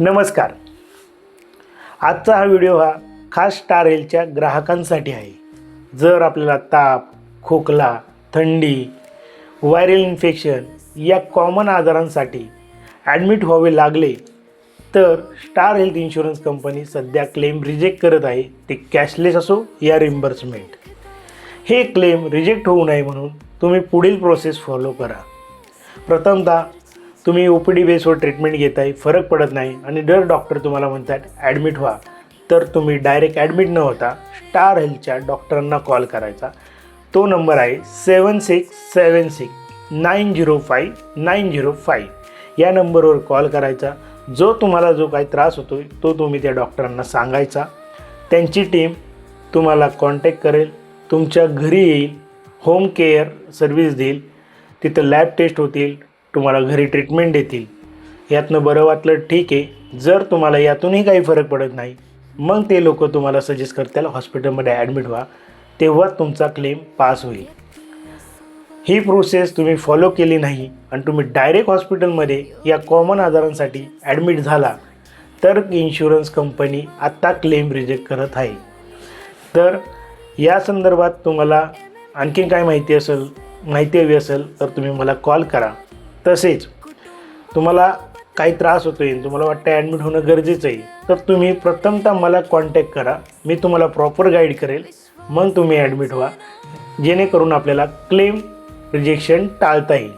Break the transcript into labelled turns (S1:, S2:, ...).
S1: नमस्कार. आजचा हा व्हिडिओ हा खास स्टार हेल्थच्या ग्राहकांसाठी आहे. जर आपल्याला ताप खोकला थंडी व्हायरल इन्फेक्शन या कॉमन आजारांसाठी ॲडमिट व्हावे लागले तर स्टार हेल्थ इन्शुरन्स कंपनी सध्या क्लेम रिजेक्ट करत आहे. ते कॅशलेस असो या रिम्बर्समेंट. हे क्लेम रिजेक्ट होऊ नये म्हणून तुम्ही पुढील प्रोसेस फॉलो करा. प्रथमतः तुम्ही ओ पी डी बेसवर ट्रीटमेंट घेताय फरक पडत नाही आणि दर डॉक्टर तुम्हाला म्हणतात ॲडमिट व्हा तर तुम्ही डायरेक्ट ॲडमिट न होता स्टार हेल्थच्या डॉक्टरांना कॉल करायचा. तो नंबर आहे seven six seven six nine zero five nine zero five या नंबरवर कॉल करायचा. जो तुम्हाला जो काही त्रास होतो तो तुम्ही त्या डॉक्टरांना सांगायचा. त्यांची टीम तुम्हाला कॉन्टॅक्ट करेल. तुमच्या घरी येईल होम केअर सर्व्हिस देईल. तिथं लॅब टेस्ट होतील. तुम्हाला घरी ट्रीटमेंट देतील. यातनं बरं वाटलं ठीक आहे. जर तुम्हाला यातूनही काही फरक पडत नाही मग ते लोक तुम्हाला सजेस्ट करतील हॉस्पिटलमध्ये ॲडमिट व्हा. तेव्हा तुमचा क्लेम पास होईल. ही प्रोसेस तुम्ही फॉलो केली नाही आणि तुम्ही डायरेक्ट हॉस्पिटलमध्ये या कॉमन आजारांसाठी ॲडमिट झाला तर इन्शुरन्स कंपनी आत्ता क्लेम रिजेक्ट करत आहे. तर या संदर्भात तुम्हाला आणखीन काय माहिती असेल माहिती हवी असेल तर तुम्ही मला कॉल करा. तसेच तुम्हाला काही त्रास होतो आहे तुम्हाला वाटतं ॲडमिट होणं गरजेचं आहे तर तुम्ही प्रथमतः मला कॉन्टॅक्ट करा. मी तुम्हाला प्रॉपर गाईड करेल. मग तुम्ही ॲडमिट व्हा. जेणेकरून आपल्याला क्लेम रिजेक्शन टाळता येईल.